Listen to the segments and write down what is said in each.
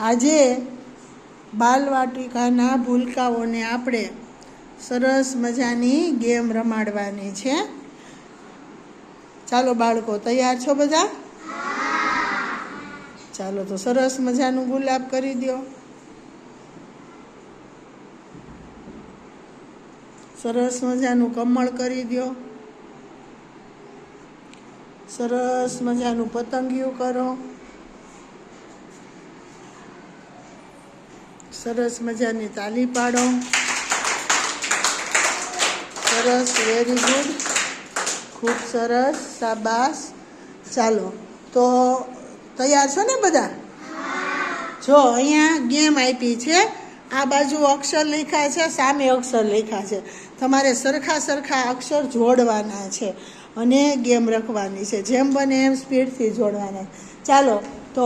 આજે બાલવાટિકાના ભૂલકાઓને આપણે સરસ મજાની ગેમ રમાડવાની છે. ચાલો બાળકો, તૈયાર છો બધા? ચાલો તો સરસ મજાનું ગુલાબ કરી દો. સરસ મજાનું કમળ કરી દો. સરસ મજાનું પતંગિયું કરો. સરસ મજાની તાલી પાડો. સરસ વેરી ગુડ ખૂબ સરસ, શાબાશ. ચાલો, તો તૈયાર છો ને બધા? જો, અહીંયા ગેમ આપી છે. આ બાજુ અક્ષર લખ્યા છે, સામે અક્ષર લખ્યા છે. તમારે સરખા સરખા અક્ષર જોડવાના છે અને ગેમ રખવાની છે. જેમ બને એમ સ્પીડથી જોડવાના ચાલો, તો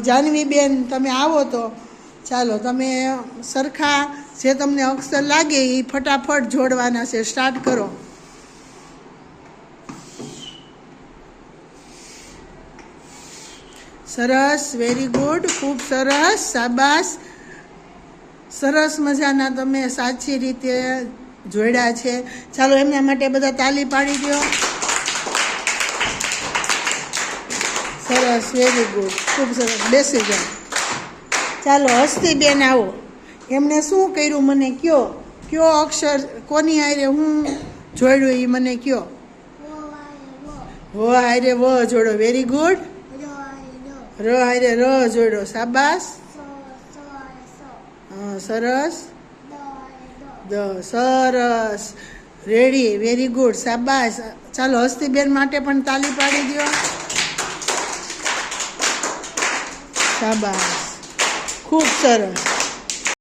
જાનવી બેન તમે આવો તો. ચાલો, તમે સરખા જે તમને અક્ષર લાગે એ ફટાફટ જોડવાના છે. સ્ટાર્ટ કરો. સરસ વેરી ગુડ ખૂબ સરસ, શાબાશ. સરસ મજાના તમે સાચી રીતે જોડ્યા છે. ચાલો, એમના માટે બધા તાલી પાડી દો. સરસ વેરી ગુડ ખૂબ સરસ. બેસી જાઓ. ચાલો હસ્તી બેન આવો. એમણે શું કર્યું મને કયો? કયો અક્ષર? કોની આરે હું જોડ્યું એ મને કયો? વો આરે વ જોડો. વેરી ગુડ ર આરે ર જોડો. સાબાસ સરસ. દ, સરસ. રેડી વેરી ગુડ સાબાસ ચાલો હસ્તીબેન માટે પણ તાલી પાડી દો શાબાશ. ખૂબ સરસ